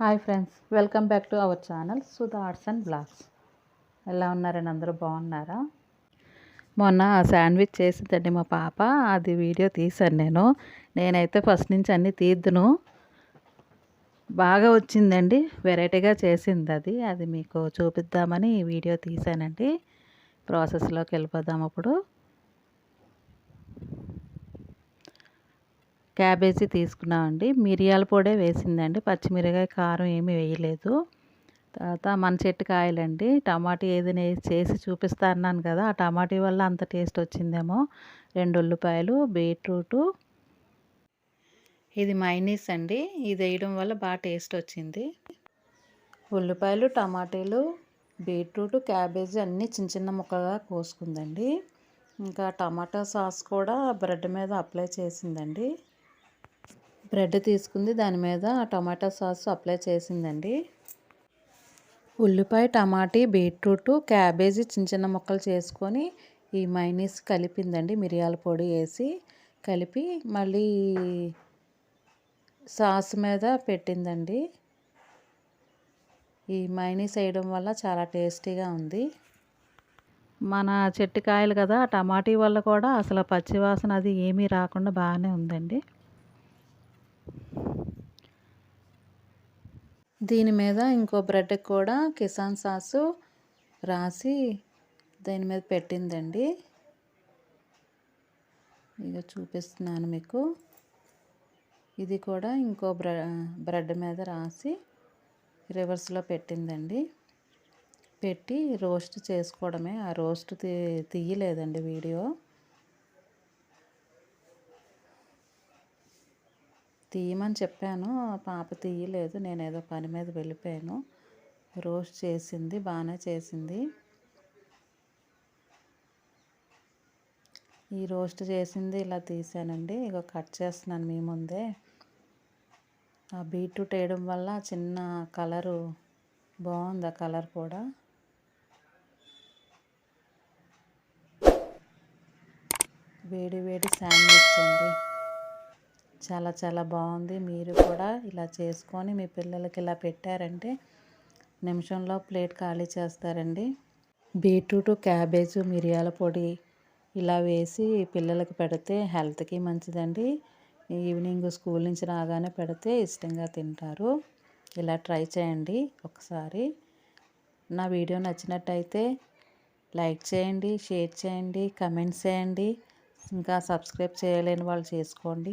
Hi friends welcome back to our channel Sudha arts and blogs. ఎలా ఉన్నారని అందరూ? బాగున్నారా? మొన్న శాండ్విచ్ చేసిందండి మా పాప అది వీడియో తీశాను నేను. నేనైతే ఫస్ట్ నుంచి అన్నీ తీద్దును. బాగా వచ్చిందండి వెరైటీగా చేసింది అది. అది మీకు చూపిద్దామని వీడియో తీశానండి. ప్రాసెస్లోకి వెళ్ళిపోదాం అప్పుడు. క్యాబేజీ తీసుకున్నామండి. మిరియాల పొడే వేసిందండి. పచ్చిమిరకాయ కారం ఏమీ వేయలేదు. తర్వాత మన చెట్టు కాయలండి. టమాటా ఏదైనా చేసి చూపిస్తా అన్నాను కదా ఆ టమాటా వల్ల అంత టేస్ట్ వచ్చిందేమో. రెండు ఉల్లిపాయలు బీట్రూటు. ఇది మైనీస్ అండి. ఇది వేయడం వల్ల బాగా టేస్ట్ వచ్చింది. ఉల్లిపాయలు టమాటాలు బీట్రూట్ క్యాబేజీ అన్నీ చిన్న చిన్న ముక్కగా కోసుకుందండి. ఇంకా టమాటా సాస్ కూడా బ్రెడ్ మీద అప్లై చేసిందండి. బ్రెడ్ తీసుకుంది. దాని మీద టమాటా సాస్ అప్లై చేసిందండి. ఉల్లిపాయ టమాటీ బీట్రూట్ క్యాబేజీ చిన్న చిన్న ముక్కలు చేసుకొని ఈ మైనీస్ కలిపిందండి. మిరియాల పొడి వేసి కలిపి మళ్ళీ సాస్ మీద పెట్టిందండి. ఈ మైనీస్ వేయడం వల్ల చాలా టేస్టీగా ఉంది. మన చెట్టు కాయలు కదా టమాటీ వల్ల కూడా అసలు పచ్చివాసన అది ఏమీ రాకుండా బాగానే ఉందండి. దీని మీద ఇంకో బ్రెడ్ కూడా కిసాన్ సాసు రాసి దీని మీద పెట్టిందండి. ఇక చూపిస్తున్నాను మీకు. ఇది కూడా ఇంకో బ్రెడ్ మీద రాసి రివర్స్లో పెట్టిందండి. పెట్టి రోస్ట్ చేసుకోవడమే. ఆ రోస్ట్ తీ తీయలేదండి వీడియో. తీయమని చెప్పాను. పాప తీయలేదు. నేను ఏదో పని మీద వెళ్ళిపోయాను. రోస్ట్ చేసింది బాగానే చేసింది. ఈ రోస్ట్ చేసింది ఇలా తీసానండి. ఇక కట్ చేస్తున్నాను మీ ముందే. ఆ బీట్రూట్ వేయడం వల్ల చిన్న కలరు బాగుంది ఆ కలర్ కూడా. వేడి వేడి శాండ్విచ్ అండి. చాలా చాలా బాగుంది. మీరు కూడా ఇలా చేసుకొని మీ పిల్లలకి ఇలా పెట్టారంటే నిమిషంలో ప్లేట్ ఖాళీ చేస్తారండి. బీట్రూట్ క్యాబేజ్ మిరియాల పొడి ఇలా వేసి పిల్లలకి పెడితే హెల్త్కి మంచిదండి. ఈవినింగ్ స్కూల్ నుంచి రాగానే పెడితే ఇష్టంగా తింటారు. ఇలా ట్రై చేయండి ఒకసారి. నా వీడియో నచ్చినట్టయితే లైక్ చేయండి షేర్ చేయండి కమెంట్స్ చేయండి. ఇంకా సబ్స్క్రైబ్ చేయలేని వాళ్ళు చేసుకోండి.